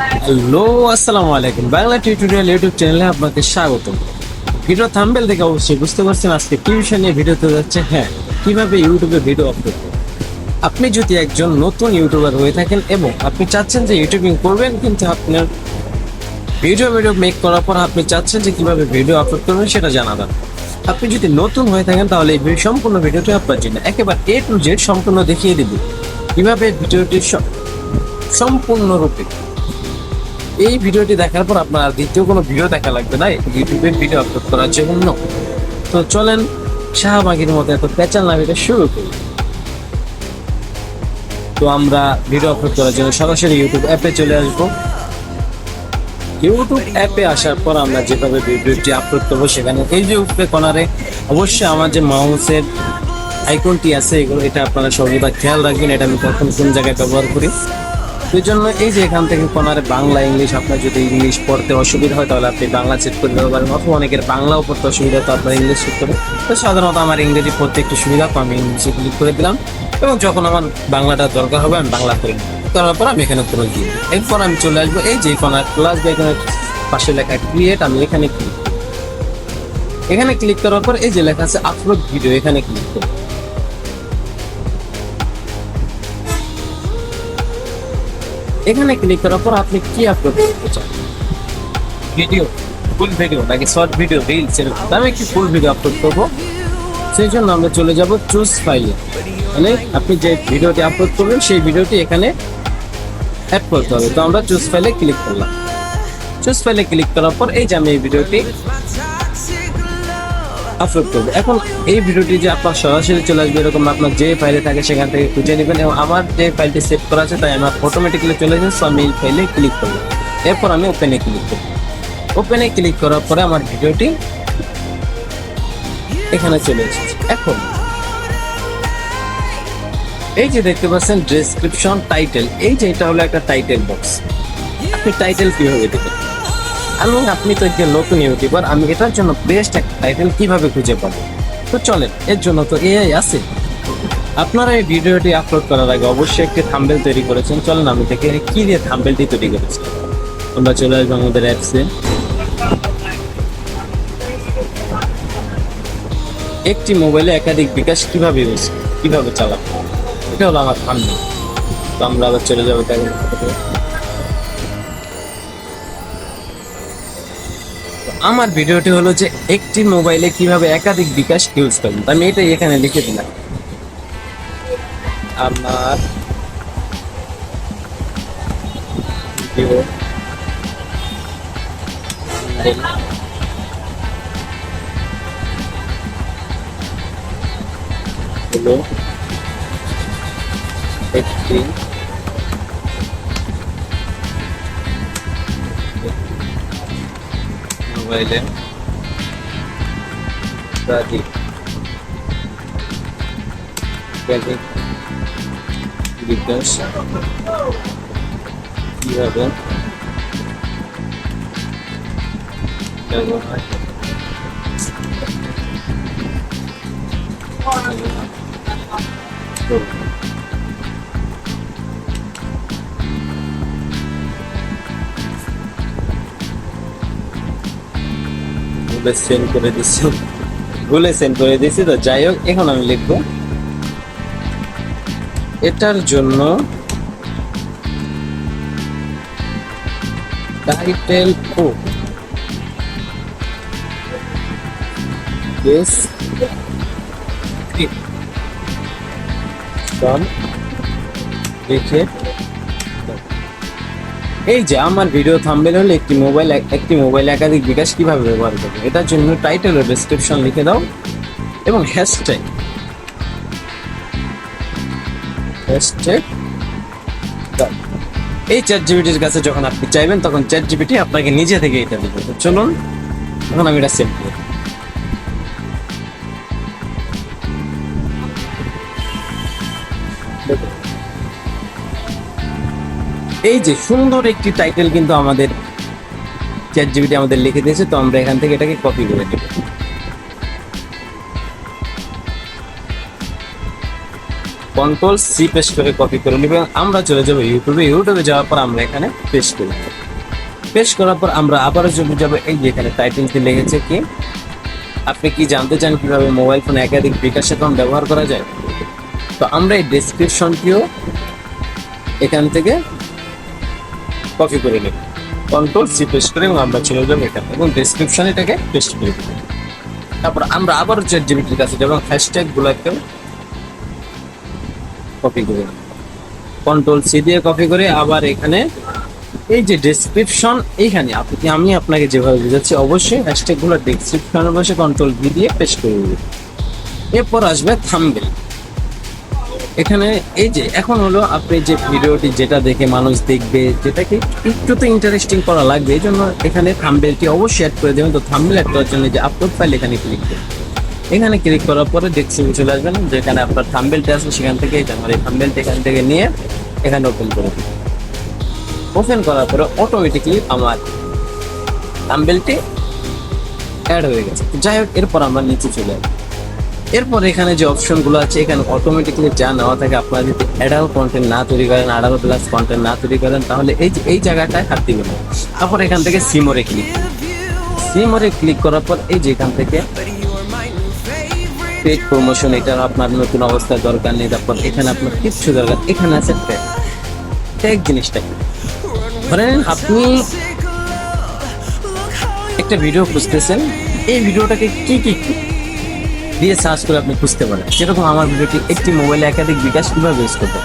Hello, আসসালামু আলাইকুম। Bangla tutorial YouTube চ্যানেলে আপনাকে স্বাগত ভিডিও থাম্বেল দেখে অবশ্যই বুঝতে পারছেন আজকে কি বিষয় নিয়ে ভিডিওতে যাচ্ছে হ্যাঁ কীভাবে ইউটিউবে ভিডিও আপলোড করবেন? আপনি যদি একজন নতুন ইউটিউবার হয়ে থাকেন এবং আপনি চাচ্ছেন যে ইউটিউবিং করবেন, কিন্তু আপনার ভিডিও ভিডিও মেক করার পর আপনি চাচ্ছেন যে কীভাবে ভিডিও আপলোড করবেন সেটা জানাবেন আপনি যদি নতুন হয়ে থাকেন, তাহলে এই সম্পূর্ণ ভিডিওটি আপনার জন্য। একেবারে এ টু জেড সম্পূর্ণ দেখিয়ে দিব। কীভাবে ভিডিওটি সম্পূর্ণরূপে এই ভিডিওটি দেখার পর আপনার দ্বিতীয় কোনো ভিডিও দেখা লাগবে না ইউটিউবে ভিডিও আপলোড করার জন্য। তো চলেন, শাহবাগির মতো এত পেঁচাল না ভিডিও শুরু করি। তো আমরা ভিডিও আপলোড করার জন্য সরাসরি ইউটিউব অ্যাপে চলে আসব। ইউটিউব অ্যাপে আসার পর আমরা যেভাবে ভিডিওটি আপলোড করব সেখানে এই যে উপরে কর্নারে অবশ্যই আমার যে মাউসের আইকনটি আছে, এগুলো, এটা আপনারা সর্বদা খেয়াল রাখবেন, এটা আমি কখন কোন জায়গায় ব্যবহার করি। এই জন্য এই যে এখান থেকে কোনারে বাংলা ইংলিশ আপনার যদি ইংলিশ পড়তে অসুবিধা হয়, তাহলে আপনি বাংলা সেট করে দিতে পারেন। অথবা অনেকের বাংলাও পড়তে অসুবিধা তো আপনার ইংলিশ সেট করে তো সাধারণত আমার ইংরেজি পড়তে একটু সুবিধা তো আমি ইংলিশে ক্লিক করে দিলাম। এবং যখন আমার বাংলাটা দরকার হবে, আমি বাংলা করে করার পর আমি এখানে করে দিই এরপর আমি চলে আসব। এই যে কোনার প্লাস বা এখানে পাশে লেখা ক্রিয়েট আমি এখানে ক্লিক এখানে ক্লিক করার পর এই যে লেখা আছে আপলোড ভিডিও এখানে ক্লিক করব এখানে ক্লিক করার পর আপনি কি আপলোড করতে চান? ভিডিও ফুল ভিডিও নাকি শর্ট ভিডিও রিলস এরকম। আমি একটি ফুল ভিডিও আপলোড করব। সেই জন্য আমরা চলে যাব চুজ ফাইলে মানে আপনি যে ভিডিওটি আপলোড করবেন, সেই ভিডিওটি এখানে অ্যাড করতে হবে। তো আমরা চুজ ফাইলে ক্লিক করলাম। চুজ ফাইলে ক্লিক করার পর এই যে আমি এই ভিডিওটি আপলোড করব। এখন এই ভিডিওটি যে আপনার সরাসরি চলে আসবে এরকম আপনার যে ফাইলে থাকে সেখান থেকে খুঁজে নেবেন এবং আমার যে ফাইলটি সেভ করা আছে তাই আমার অটোমেটিক্যালি চলে যাচ্ছে সো আমি এই ফাইলে ক্লিক করব। এরপর আমি ওপেনে ক্লিক করব। ওপেনে ক্লিক করার পরে আমার ভিডিওটি এখানে চলে এসেছে। এখন এই যে দেখতে পাচ্ছেন ডেসক্রিপশন টাইটেল এই যে এটা হলো একটা টাইটেল বক্স আপনি টাইটেল কীভাবে দেবেন আমি, আপনি তো একজন নতুন ইউটিউবার, আমি এটার জন্য বেস্ট একটা টাইটেল কীভাবে খুঁজে পাবো? তো চলেন, এর জন্য তো এআই আছে। আপনারা এই ভিডিওটি আপলোড করার আগে অবশ্যই একটি থাম্বেল তৈরি করেছেন। চলেন, আমি থেকে কি দিয়ে থাম্বেলটি তৈরি করেছি আমরা চলে আসব আমাদের অ্যাপসে একটি মোবাইলে একাধিক বিকাশ কীভাবে কীভাবে চালাবো? এটা হলো আমার থাম্বেল তো আমরা আবার চলে যাব তাই আমার ভিডিওটি হলো যে একটি মোবাইলে কীভাবে একাধিক বিকাশ ইউজ করবেন আমি এটাই এখানে লিখে দিলাম। আমার একটি মোবাইলে একাধিক একাধিক বিকাশ কীভাবে ব্যবহার করব। ভুলে সেন্ড করে দিচ্ছি। ভুলে সেন্ড করে দিচ্ছি তো যাই হোক, এখন আমি লিখব। এটার জন্য টাইটেল ও বেস লিখে এই যে, আমার ভিডিও থাম্বেল হলে একটি মোবাইল একটি মোবাইল একাধিক বিকাশ কীভাবে ব্যবহার করবে এটার জন্য টাইটেল ও ডেসক্রিপশন লিখে দাও এবং হ্যাশট্যাগ হ্যাশট্যাগ। এই চ্যাট জিবিটির কাছে যখন আপনি চাইবেন, তখন চ্যাট জিবিটি আপনাকে নিজে থেকে এটা দিবে চলুন, এখন আমি এটা সেভ করি। এই যে সুন্দর একটি টাইটেল কিন্তু আমাদের চ্যাট জিবিটি আমাদের লিখে দিয়েছে, তো আমরা এখান থেকে এটাকে কপি করে নেব। কন্ট্রোল সি পেস্ট করে কপি করে নেবেন আমরা চলে যাব ইউটিউবে ইউটিউবে যাওয়ার পর আমরা এখানে পেস্ট করি পেস্ট করার পর আমরা আবারও চলে যাব, এই যে এখানে টাইটেলটি লেগেছে কি? আপনি কি জানতে চান কীভাবে মোবাইল ফোনে একাধিক বিকাশ অ্যাকাউন্ট ব্যবহার করা যায়? তো আমরা এই ডেসক্রিপশনটিও এখান থেকে কপি করে নেব কন্ট্রোল সি পেস্ট করে এবং আমরা চলে যাব এখানে এবং ডেসক্রিপশন এটাকে পেস্ট করে দেবো তারপর আমরা আবার চ্যাট জিবিটির কাছে যাব হ্যাশট্যাগ গুলাকেও কপি করে কন্ট্রোল সি দিয়ে কপি করে আবার এখানে এই যে ডেসক্রিপশন এইখানে, আপনি আমি আপনাকে যেভাবে বুঝাচ্ছি, অবশ্যই হ্যাশট্যাগগুলো ডেসক্রিপশনে বসে কন্ট্রোল ভি দিয়ে পেস্ট করে দেবে এরপর আসবে থাম্বেল এখানে এই যে, এখন হলো আপনি যে ভিডিওটি যেটা দেখে মানুষ দেখবে, যেটাকে একটু তো ইন্টারেস্টিং করা লাগবে, এই জন্য এখানে থাম্বেলটি অবশ্যই অ্যাড করে দেবেন। তো থাম্বেল অ্যাড করার জন্য যে আপলোড ফাইল এখানে ক্লিক করুন। এখানে ক্লিক করার পরে ডেস্কটপে চলে আসবেন। যেখানে আপনার থাম্বেলটা আছে সেখান থেকে আমার এই থাম্বেলটা এখান থেকে নিয়ে এখানে ওপেন করে দিন। ওপেন করার পরে অটোমেটিকলি আমার থাম্বেলটি অ্যাড হয়ে গেছে। যাই হোক, এরপর আমরা নিচে চলে আসব। এরপর এখানে যে অপশনগুলো আছে, এখানে অটোমেটিকলি যা নেওয়া থাকে আপনারা যদি অ্যাডাল কন্টেন্ট না তৈরি করেন অ্যাডাল প্লাস কন্টেন্ট না তৈরি করেন, তাহলে এই যে, এই জায়গাটায় হাত দিবেন। তারপর এখান থেকে সিমোরে ক্লিক সিমোরে ক্লিক করার পর এই যে এখান থেকে পেড প্রমোশন এটা আপনার নতুন অবস্থায় দরকার নেই। তারপর এখানে আপনার কিচ্ছু দরকার, এখানে আছে ট্যাগ ট্যাগ জিনিসটা? ধরেন আপনি একটা ভিডিও খুঁজতেছেন, এই ভিডিওটাকে কি কি? দিয়ে সার্চ করে আপনি খুঁজতে পারেন। যেরকম আমার ভিডিওটি একটি মোবাইলে একাধিক বিকাশ কীভাবে ইউজ করব,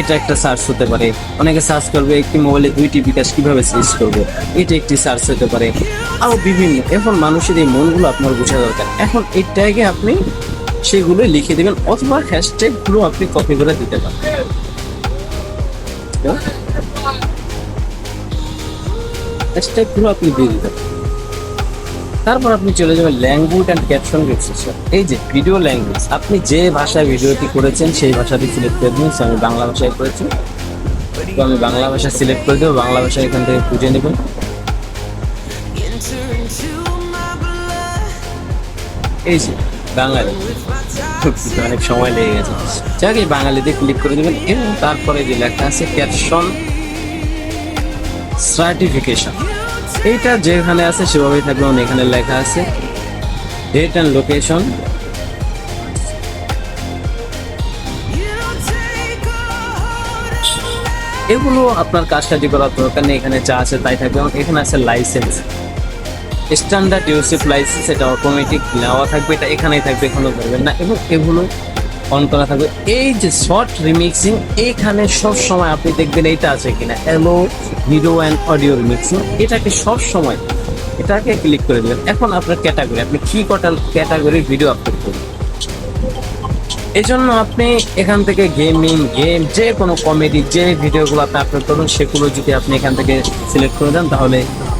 এটা একটা সার্চ হতে পারে। অনেকে সার্চ করবে একটি মোবাইলে দুইটি বিকাশ কীভাবে ইউজ করব, এটা একটি সার্চ হতে পারে। আরও বিভিন্ন, এখন মানুষের এই মনগুলো আপনার বোঝা দরকার। এখন এই ট্যাগে আপনি সেগুলো লিখে দেবেন, অথবা হ্যাশট্যাগুলো আপনি কপি করে দিতে পারেন। হ্যাশট্যাগুলো আপনি দিয়ে দিতে পারেন। তারপর আপনি চলে যাবেন ল্যাঙ্গুয়েজ অ্যান্ড ক্যাপশন রেজিস্ট্রেশন এই যে ভিডিও ল্যাঙ্গুয়েজ আপনি যে ভাষায় ভিডিওটি করেছেন, সেই ভাষাটি সিলেক্ট করে দিন। আমি বাংলা ভাষায় করেছি। তো আমি বাংলা ভাষা সিলেক্ট করে দেবো। বাংলা ভাষা এখান থেকে খুঁজে নেব এই যে, বাঙালি। অনেক সময় লেগে গেছে। যাক, এই বাঙালিতে ক্লিক করে দেবেন। এবং তারপরে যে লেখা আছে ক্যাপশন সার্টিফিকেশন এইটা যেখানে আছে সেভাবেই থাকবে এবং এখানে লেখা আছে। ডেট অ্যান্ড লোকেশন এগুলো আপনার কাজটাজি করার দরকার নেই, এখানে যা আছে তাই থাকবে। এবং এখানে আছে লাইসেন্স স্ট্যান্ডার্ড ইউসিফ লাইসেন্স এটা অটোমেটিক নেওয়া থাকবে, এটা এখানেই থাকবে এখনও করবেন না। এবং এগুলো অন করা থাকবে। এই যে শর্ট রিমিক্সিং এইখানে সব সময় আপনি দেখবেন এইটা আছে কিনা। এলো ভিডিও অ্যান্ড অডিও রিমিক্সিং এটাকে সব সময় এটাকে ক্লিক করে দেবেন। এখন আপনার ক্যাটাগরি আপনি কি কটা ক্যাটাগরির ভিডিও আপলোড করবেন? এই জন্য আপনি এখান থেকে গেমিং গেম যে কোনো কমেডি যে ভিডিওগুলো আপনি আপলোড করবেন, সেগুলো যদি আপনি এখান থেকে সিলেক্ট করে দেন, তাহলে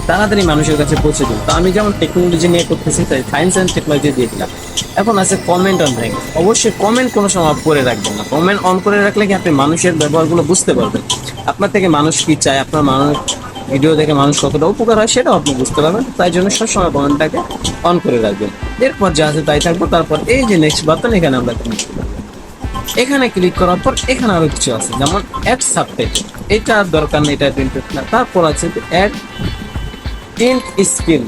তাড়াতাড়ি মানুষের কাছে পৌঁছে দিন তো আমি যেমন টেকনোলজি নিয়ে করতেছি, তাই সায়েন্স অ্যান্ড টেকনোলজি দিয়ে দিলাম। এখন আছে কমেন্ট অন র্যাঙ্ক অবশ্যই কমেন্ট কোনো সময় করে রাখবেন না। কমেন্ট অন করে রাখলে কি আপনি মানুষের ব্যবহারগুলো বুঝতে পারবেন? আপনার থেকে মানুষ কি চায়? আপনার মানুষ ভিডিও দেখে মানুষ কতটা উপকার হয় সেটাও আপনি বুঝতে পারবেন। তাই জন্য সবসময় কমেন্টটাকে অন করে রাখবেন। এরপর যা আছে তাই থাকব। তারপর এই যে নেক্সট বাটন এখানে আমরা ক্লিক এখানে ক্লিক করার পর এখানে আরও কিছু আছে। যেমন অ্যাড সাবটাইটেল এটা দরকার নেই, এটা না। তারপর আছে অ্যাড টিন্ট স্ক্রিন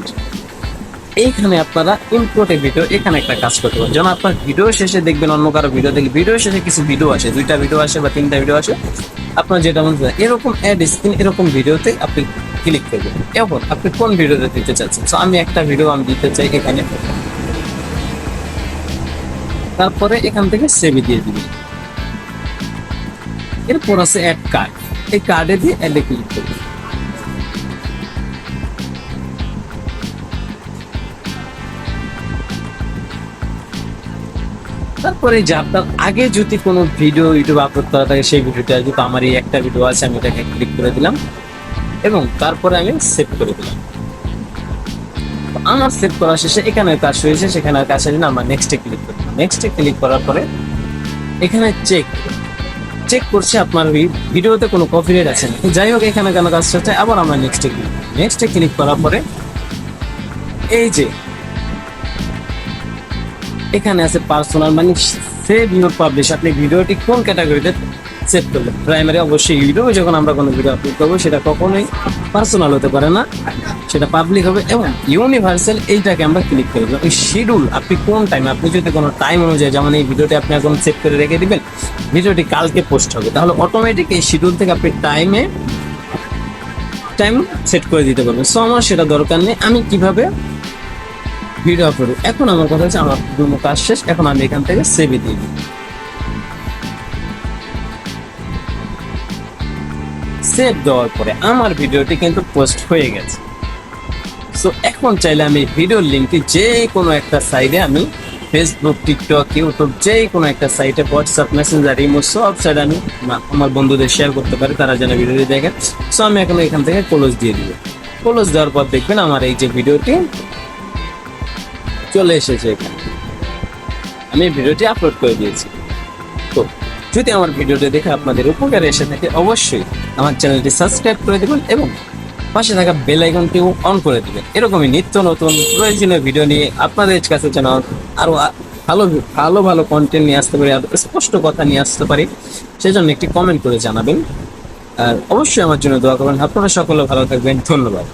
এইখানে আপনারা ইম্পোর্টে ভিডিও, এখানে একটা কাজ করতে পারেন। যেমন আপনার ভিডিও শেষে দেখবেন অন্য কারও ভিডিও। দেখলে ভিডিও শেষে কিছু ভিডিও আসে দুইটা ভিডিও আসে বা তিনটা ভিডিও আসে আপনার যেটা মনে হয় এরকম অ্যাড স্ক্রিন এরকম ভিডিওতে আপনি ক্লিক করবেন। এখন আপনি কোন ভিডিওতে দিতে চাচ্ছেন? তো আমি একটা ভিডিও আমি দিতে চাই এখানে। তারপরে এখান থেকে সেভে দিয়ে দিবেন। এরপর আছে অ্যাড কার্ড এই কার্ডে দিয়ে অ্যাডে ক্লিক করবেন। তারপরে যে আপনার আগে যদি কোনো ভিডিও ইউটিউবে আপলোড করা থাকে, সেই ভিডিওটা যদি আমার এই একটা ভিডিও আছে, আমি এটাকে ক্লিক করে দিলাম। এবং তারপরে আমি সেভ করে দিলাম। আমার সেভ করা শেষে এখানে কাজ হয়েছে, সেখানে কাজ হয়নি না, আমরা নেক্সটে ক্লিক করি নেক্সটে ক্লিক করার পরে এখানে চেক চেক করছে, আপনার ভিডিওতে কোনো কপিরাইট আছে না যাই হোক, এখানে কেন কাজ হচ্ছে, আবার আমরা নেক্সটে ক্লিক নেক্সটে ক্লিক করার পরে এই যে এখানে আছে পার্সোনাল মানে সেভ ইউর পাবলিশ আপনি ভিডিওটি কোন ক্যাটাগরিতে সেভ করবেন প্রাইমারি অবশ্যই ইউটিউবে যখন আমরা কোনো ভিডিও আপলোড করব, সেটা কখনোই পার্সোনাল হতে পারে না, সেটা পাবলিক হবে এবং ইউনিভার্সাল এইটাকে আমরা ক্লিক করে দেবো শিডিউল আপনি কোন টাইম আপনি যদি কোনো টাইম অনুযায়ী যেমন এই ভিডিওটি আপনি এখন সেভ করে রেখে দিবেন, ভিডিওটি কালকে পোস্ট হবে, তাহলে অটোমেটিক এই শিডিউল থেকে আপনি টাইমে টাইম সেট করে দিতে পারবেন। সো আমার সেটা দরকার নেই। আমি কীভাবে ভিডিও আপলোড এখন আমার কথা হচ্ছে আমার দুটো কাজ শেষ, এখন আমি এখান থেকে সেভে দিয়ে দিই। সেভ দেওয়ার পরে আমার ভিডিওটি কিন্তু পোস্ট হয়ে গেছে। সো এখন চাইলে আমি ভিডিওর লিঙ্কটি যে কোনো একটা সাইডে আমি ফেসবুক টিকটক ইউটিউব যে কোনো একটা সাইটে হোয়াটসঅ্যাপ মেসেঞ্জার ইমো সব সাইডে আমি আমার বন্ধুদের শেয়ার করতে পারি, তারা যেন ভিডিওটি দেখে সো আমি এখন এখান থেকে ক্লোজ দিয়ে দিব। ক্লোজ দেওয়ার পর দেখবেন আমার এই যে ভিডিওটি চলে এসেছে এখানে। আমি ভিডিওটি আপলোড করে দিয়েছি। তো যদি আমার ভিডিওটি দেখে আপনাদের উপকারে এসে থাকে, অবশ্যই আমার চ্যানেলটি সাবস্ক্রাইব করে দেবেন এবং পাশে থাকা বেল আইকনটিও অন করে দেবেন। এরকমই নিত্য নতুন প্রয়োজনীয় ভিডিও নিয়ে আপনাদের কাছে যেন আরও ভালো ভালো ভালো কন্টেন্ট নিয়ে আসতে পারি, আর স্পষ্ট কথা নিয়ে আসতে পারি, সেজন্য একটি কমেন্ট করে জানাবেন। আর অবশ্যই আমার জন্য দোয়া করবেন। আপনারা সকলে ভালো থাকবেন। ধন্যবাদ।